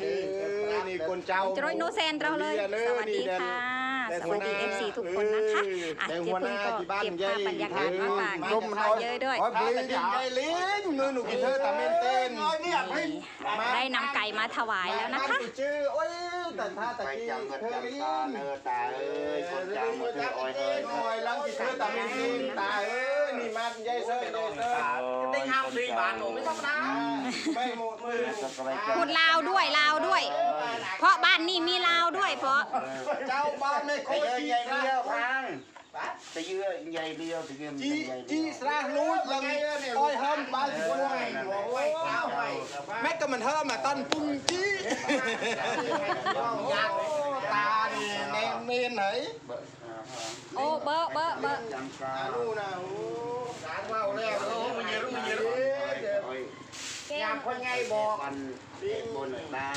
เด้อนี่คนเจ้าจะร้อยโนแซนเราเลย สวัสดีค่ะ สวัสดีเอฟซีทุกคนนะคะอะแต่เจ๊หัวหพึ่งน้าก็ที่บ้านเก็บใหญ่ภาพบรรยากาศมาฝากร่มพาน้อยเยอะด้วยพาไปยิงใหญ่ลิ้นมือหนูกินเธอตาเมนเต้นนี่ได้นำไก่มาถวายแล้วนะคะชื่อโอ้ยแต่ถ้าตะไปกี้จังกันเธอจังลิ้ตานเนอตาเอ้ยคนจังมาเธออ้อยเอ้ยหน่อยลังกินเธอตาเมนเต้นตาเอ้ยนี่ มันใหญ่เซ่ใหญ่เซ่ได้ห้ามสีบานหนูไม่ต้องนะไม่หมดมือพูดลาวด้วยลาวด้วย เพราะบ้านนี่มีลาวด้วยเพราะเจ้าบ้านไม่ไปค่อยใหญ่เดียวพังไปเยอใหญ่เดียวถึงเงินจีใหญ่จีสระนู้นลังอ้อยเฮิมบ้านคนไหนโอ้ยแม่ก็มัน เฮิมมาตันปุ้งจียากตานี่แนมเมนไหนโอ้เบอร์เบอร์เบอร์จังกาอาลูนะโอ้สารว่าวแล้วโอ้มันเยอะมันเยอะอ้อยเก่งยามคนไงบอกปันบนตา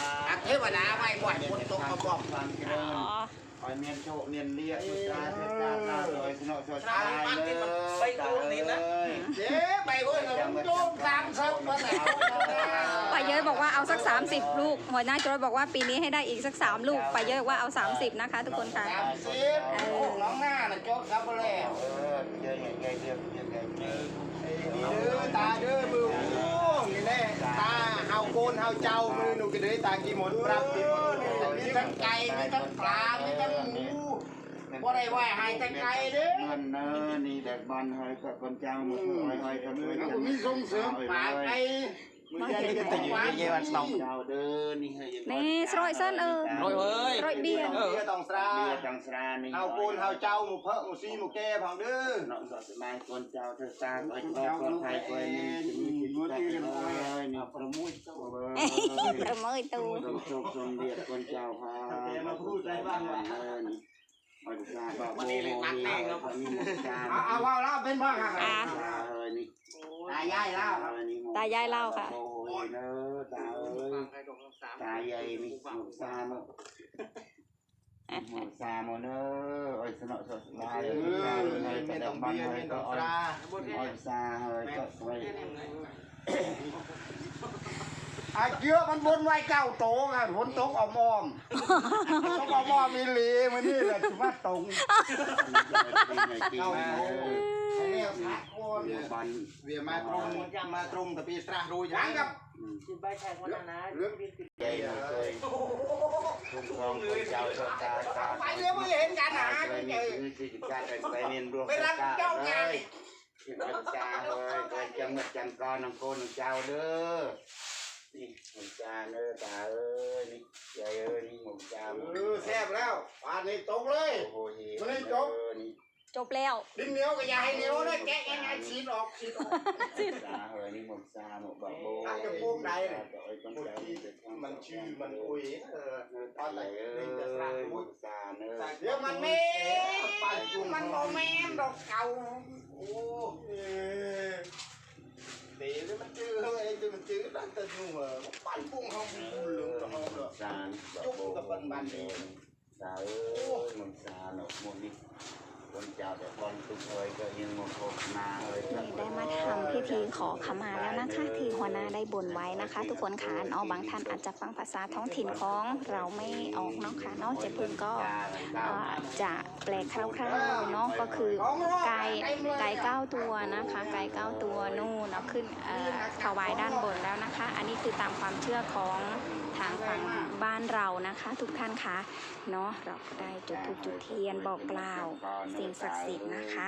เทวดาไม่บ่อยคนตกมาบอกความเจริอ๋ญอ อ้อยเมียนโชเมียนเลี้ยสุดตาสุดตาตาเลยสนอสดตายเลยเจ๊ไปเว้ยเราโยมสามสิบมาไป้าเยอะบอกว่าเอาสัก 30 ลูกหัวหน้าจอยบอกว่าปีนี้ให้ได้อีกสัก 3 ลูกป้าเยอะว่าเอา 30 นะคะ ทุกคนค่ะสามสิบโอ้น้องหน้าน่ะโจ๊กครับแล้วเออเยอะใหญ่เดียวเยอะใหญ่เยวเด้อตาเด้อมือ แน่ตาเฮาโกนเฮาเจ้ามือหนูกินได้ตากี่หมดปรับกี่หมดมีทั้งไก่มีทั้งปลามีทั้งหมูบ่ได้ว่าให้แต่ไก่เด้อเงินเนอนี่แดกบ้านเฮ้ยกับคนเจ้าหมดเฮ้ยเฮ้ยกับเฮ้ยมันก็มีส่งเสริมปลาไก่ និយាយបានស្ដងនេះស្រោចសិនអឺរយអើយរយបៀអឺតងស្រាតងស្រានេះហៅកូនហៅចៅមកផឹកមកស៊ីមកកែផងឌឺណក់សក់ស្មាយកូនចៅធ្វើសាអត់ដល់ខ្លួនថៃខ្លួននេះមួយទី6ទៅ6ទៅចូលជុំទៀតកូនចៅហើយមកគ្រូតែបានអត់ចាបាទនេះលេបាត់ទេអើអើឡៅបិនផងអាហើយនេះអាយ៉ាឡៅ ก็ปลอดภัยไว้นี่ถึงมีคิดว่าเลยนี่ประมุยตัวเอ้ยเออมือตูต้องโชคจนเดียดคนเจ้าพามาพูดได้บ้างว่าเออนี่มันจะบอกวันนี้เลยนักแน่เนาะมีหมดจานเอาเอาว่าเล่าเป็นบ้างค่ะอะเออนี่ตายายเล่าเออนี่ตายายเล่าค่ะ โอ้ยเนอะตาเอ้ยตาใหญ่นี่หมดซาเนอะหมดซาโมเนอะโอ้ยสนอสดลายเอเลยตาอเลยไม่แต่ต้องบ้านเบี้ยเลไม่ยต้ก็องอ้ตอยราอ้อยซาเฮ้ยก็ไว้อาเยอะมันบนไว้เก้าโตกันฝนตกเอามอมตกเอามอมมีหลีมันนี่แหละถือว่าตรงเก้าไอ้เนี่ยพักโอนเดี๋ยวบ้านเวียมาต รงมาตรงแต่ปีสระรู้ยังกับใหญ่เลยคุ้มครองคนเจ้าชะตาตาไปเดี๋ยวไม่เห็นกันนะเคยมีเจอคือสิการไปเรียนรวมไปรักเจ้าไงคนเจ้าเลยคนจังหวัดจังกรน้องโคนน้องเจ้าเด้อนี่คนเจ้าเด้อตาเอ้ยนี่ใหญ่เอ้ยนี่หมกเจ้าเออแซ่บแล้วป่านนี้ตกเลยโอ้โหเฮ้นี่ จบแล้วดินเหนียวก็อย่าให้เหนียวนะแกะยังไงฉีดออกฉีดออกตาเฮ้ยนี่หมกซาหมกบะโบมันชื่อมันคุยเออตาใหญ่เอ้ยหมกซาเนื้อเดี๋ยวมันไม่มันโมแมนดอกเก่าโอ้เดี๋ยวมันจื้อเฮ้ยเดี๋ยวมันจื้อตั้งแต่นู่นเหรอปั้นปุ้งเขาบุญเหลืองเขาเหรอซานสาเอ้ยหมกซาหนกหมกนี่คนเจ้าแต่คนตุ้งเอ้ยก็ยังหมกโคนาเอ้ยนี่ ได้มาทำพิธีขอขมาแล้วนะคะ ที่หัวหน้าได้บนไว้นะคะ ทุกคนค่ะเนาะบางท่านอาจจะฟังภาษาท้องถิ่นของเราไม่ออกเนาะค่ะเนาะเจ๊พึ่งก็จะแปลคร่าวๆเนาะก็คือไก่ไก่เก้าตัวนะคะ ไก่เก้าตัวนู่นเนาะขึ้นถวายด้านบนแล้วนะคะ อันนี้คือตามความเชื่อของ ทางฝั่งบ้านเรานะคะทุกท่านคะเนาะเราก็ได้จุดธูปจุดเทียนบอกกล่าวสิ่งศักดิ์สิทธิ์นะคะ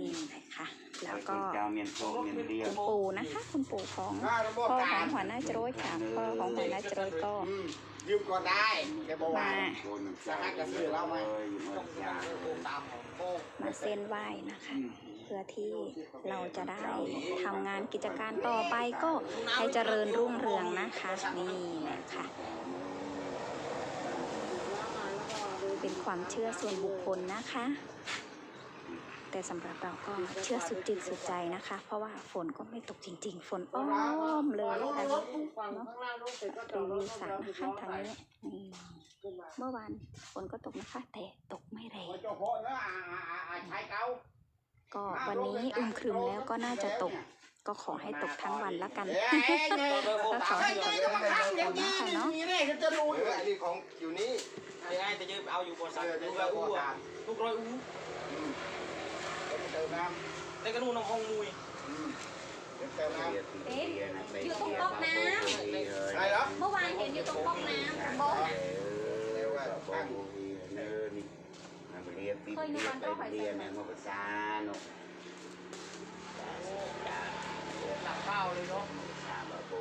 นี่นะคะแล้วก็เจ้าเมียนโคเมียนเดียคุณปู่นะคะ คุณปู่ของพ่อของหัวหน้าจรวยค่ะพ่อของหัวหน้าจรวยก็ยืมก็ได้แกบอกว่ามาสหกระสือเราไหมต้องตามโอ้มาเส้นไหว้นะคะ เพื่อที่เราจะได้ทำงานกิจการต่อไปก็ให้เจริญรุ่งเรืองนะคะ นี่แหละคะเป็นความเชื่อส่วนบุคคลนะคะ แต่สำหรับเราก็เชื่อสุดจิตสุดใจนะคะ เพราะว่าฝนก็ไม่ตกจริง ๆ ฝนอ้อมเลยแต่เนาะรีวิวสารนะคะทางนี้นี่เมื่อวานฝนก็ตกนะคะ แต่ตกไม่แรง ก่าก็วันนี้อึมครึมแล้วก็น่าจะตก ก็ขอให้ตกทั้งวันแล้วกันเอ้ยเอ้ยก็ขอให้ตกทั้งวันแล้วกันนะคะเนาะนี่นี่จะรู้เอออันนี้ของอยู่นี่ไอ้ไอ้แต่จะเอาอยู่บนเอสัตว์อทุเดี๋ยวกร้อยจะอู้อู้อะอะทุกร้อยอู้เติมน้แต่ก็นู่นน้ำห้องมุยำเดี๋ยวเติมน้อยู่ตรงก๊อกน้อะไรเหรอเมื่อวานเห็นอยู่ตรงก๊อกน้ำโบ๊ะน่ะเรียกว่าตั้งเนินนี่มันเรียกปีเรียกไปเรียนเนี่ยมันภาษาเนาะ หลักข้าวเลยเนาะ ภาษาบาโบ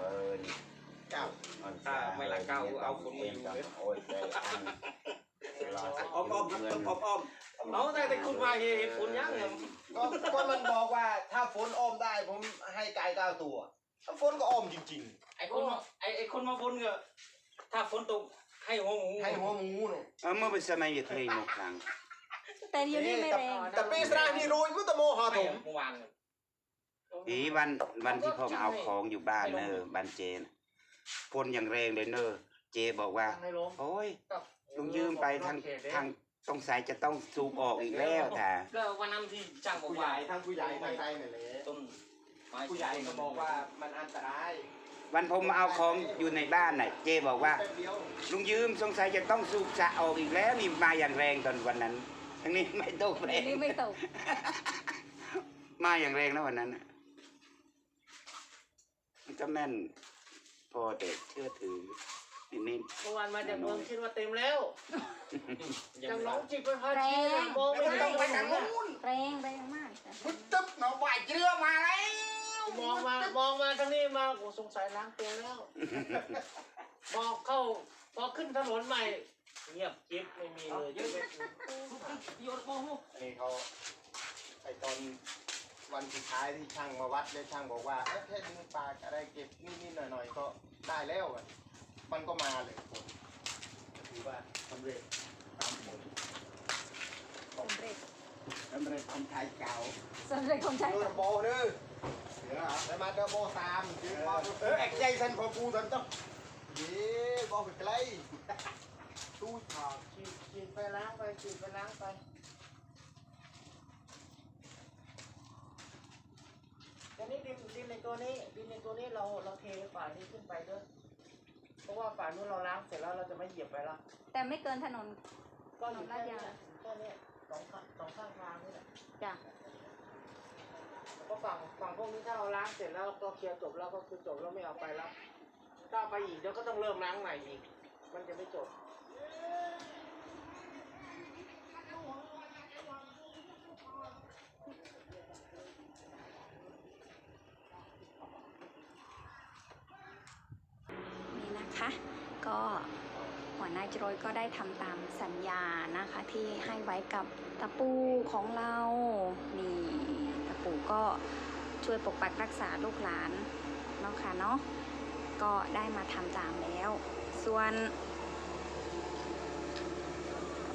เออนี่ำเก้า โอ้ยใจ อันรอสักอ้อมอ้อมเดือนอ้อมอ้อมเอาแต่แต่คุณมาเห็นคุณยังเนี่ยก็ก็มันบอกว่าถ้าฝนอ้อมได้ผมให้ไก่เก้าตัวถ้าฝนก็อ้อมจริง ไอ้คนมาไอ้ไอ้คนมาฝนก็ถ้าฝนตกให้หัวหมูๆ ให้หัวหมูเนี่ยเออเมื่อเป็นสมัยอยู่ทะเลหมกครั้งแต่เดี๋ยวนี้ไม่แรง แต่ปีสระนี่โรยมุตโมหาถม เมื่อวานอีวันวันที่ผมเอาของอยู่บ้านเนอบ้านเจนพ่นอย่างแรงเลยเนอ เจบอกว่าให้ล้มโอ้ยลุงยืมไปทางทางต้องสายจะต้องสูบออกอีกแล้วท่าก็วันนั้นที่จ้างบอกผู้ใหว่าญ่ทั้งผู้ใหญ่ทั้งใครนั่นแหละต้นไม้ผู้ใหญ่ก็บอกว่ามันอันตรายวันผมมาเอาของอยู่ในบ้านน่ะ เจบอกว่า แป๊บเดียวลุงยืมสงสัยจะต้องสูบสะออกอีกแล้วนี่มาอย่างแรงตอนวันนั้น ทั้งนี้ไม่ตกแรเดี๋ยวงนี้ไม่ตก มาอย่างแรงนะวันนั้นน่ะมันก็แม่น พอแต่เชื่อถือ นิดเมื่อวานมาจากเมืองคิดว่าเต็มแล้วจากน้องจิกไปพาแรชีงมองไม่ไม่ได้ต้องไปทางนู้นแรงแรงมากมึงตึ๊บหนอบ่ายเจือมาแล้วมองมามองมาทางนี้มาโอ้สงสัยล้างตัวแล้วมองเข้าพอขึ้นถนนใหม่เงียบกิ๊บไม่มีเลยยกเว้นโยนโอ้โหนี่เขาไอตอนวันสุดท้ายที่ช่างมาวัดเลยช่างบอกว่าเอ้ยแค่ดึงปากอะไรเก็บนิดๆหน่อยๆก็ได้แล้วอะ มันก็มาเลยผลถือว่าสำเร็จตามผลสำเร็จสำเร็จคนไทยเก่าสำเร็จของฉันเออโบเด้อเดี๋ยวเอาแล้วมาเดอโบตามเออแอกใจสันพอปูสันต้องเย้บ่ไปไกลตู้ถอดฉีดฉีดไปล้างไปฉีดไปล้างไปอันนี้ดินดินในตัวนี้ดินในตัวนี้เราเราเทฝ่ายนี้ขึ้นไปด้วย ราะว่าฝ่ายนู้นเราล้างเสร็จแล้วเราจะไม่เหยียบไปแล้วแต่ไม่เกินถนน ก็อยู่ลาแค่ดยางเนี้แค่เนี้ยสองข้างสองข้างทางนี่แหละจ้ะแล้วก็ฝั่งฝั่งพวกนี้ถ้าเราล้างเสร็จแล้วก็เคลียร์จบแล้วก็คือจบแล้วไม่เอาไปแล้วถ้าเอาไปอีกเดี๋ยวก็ต้องเริ่มล้างใหม่อีก มันจะไม่จบ ก็หัวหน้าจรยก็ได้ทำตามสัญญานะคะ ที่ให้ไว้กับตะปูของเรานี่ตะปูก็ช่วยปกปักรักษาลูกหลานเนาะค่ะเนาะก็ได้มาทำตามแล้ว ส่วน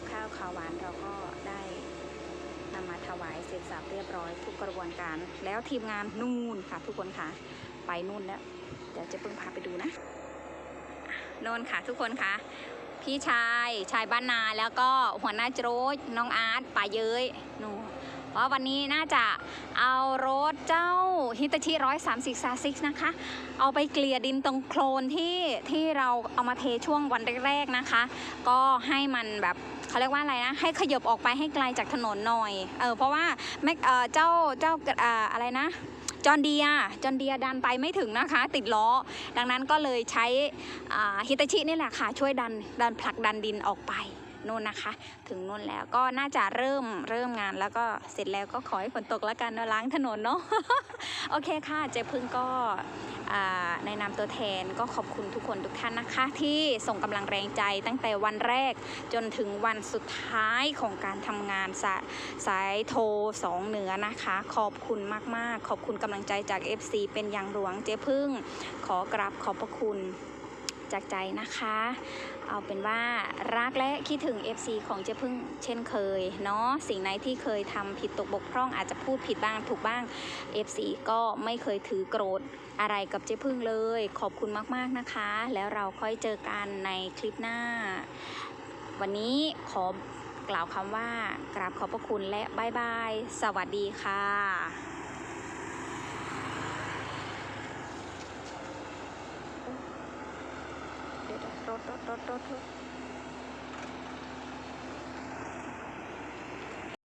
ข้าวขาวหวานเราก็ได้นำมาถวายเสร็จสับเรียบร้อยทุกกระบวนการ แล้วทีมงานนู่นค่ะทุกคนค่ะ ไปนู่นแล้ว เดี๋ยวจะเพิ่งพาไปดูนะ โน่นค่ะทุกคนค่ะพี่ชายชายบ้านนาแล้วก็หัวหน้าโจรยน้องอาร์ตป่าเย้ยหนูเพราะวันนี้น่าจะเอารถเจ้าฮิตาชิร้อยสามสิบซาซิกนะคะ เอาไปเกลี่ยดินตรงโคลนที่ที่เราเอามาเทช่วงวันแรกๆนะคะ ก็ให้มันแบบเขาเรียกว่าอะไรนะ ให้ขยบออกไปให้ไกลจากถนนหน่อย เออเพราะว่าแม็กเออเจ้าเจ้าอออะไรนะ จอนเดียจอนเดียดันไปไม่ถึงนะคะ ติดล้อ ดังนั้นก็เลยใช้ฮิตาชินี่แหละค่ะ ช่วยดันดันผลักดันดินออกไป นู่นนะคะ ถึงนู่นแล้วก็น่าจะเริ่มเริ่มงานแล้วก็เสร็จแล้วก็ขอให้ฝนตกแล้วกันนะล้างถนนเนาะโอเคค่ะเจ๊พึ่งก็ในนามตัวแทนก็ขอบคุณทุกคนทุกท่านนะคะ ที่ส่งกำลังแรงใจตั้งแต่วันแรกจนถึงวันสุดท้ายของการทำงานสาสายโทรสองเหนือนะคะ ขอบคุณมากๆ ขอบคุณกำลังใจจาก FC เป็นอย่างหลวงเจ๊พึ่ง ขอกราบขอบพระคุณ จากใจนะคะ เอาเป็นว่ารักและคิดถึง FC ของเจ๊พึ่งเช่นเคยเนาะสิ่งไหนที่เคยทำผิดตกบกพร่องอาจจะพูดผิดบ้างถูกบ้าง FC ก็ไม่เคยถือโกรธอะไรกับเจ๊พึ่งเลย ขอบคุณมากๆนะคะ แล้วเราค่อยเจอกันในคลิปหน้า วันนี้ขอกล่าวคำว่ากราบขอบพระคุณและบายบาย สวัสดีค่ะ taught taught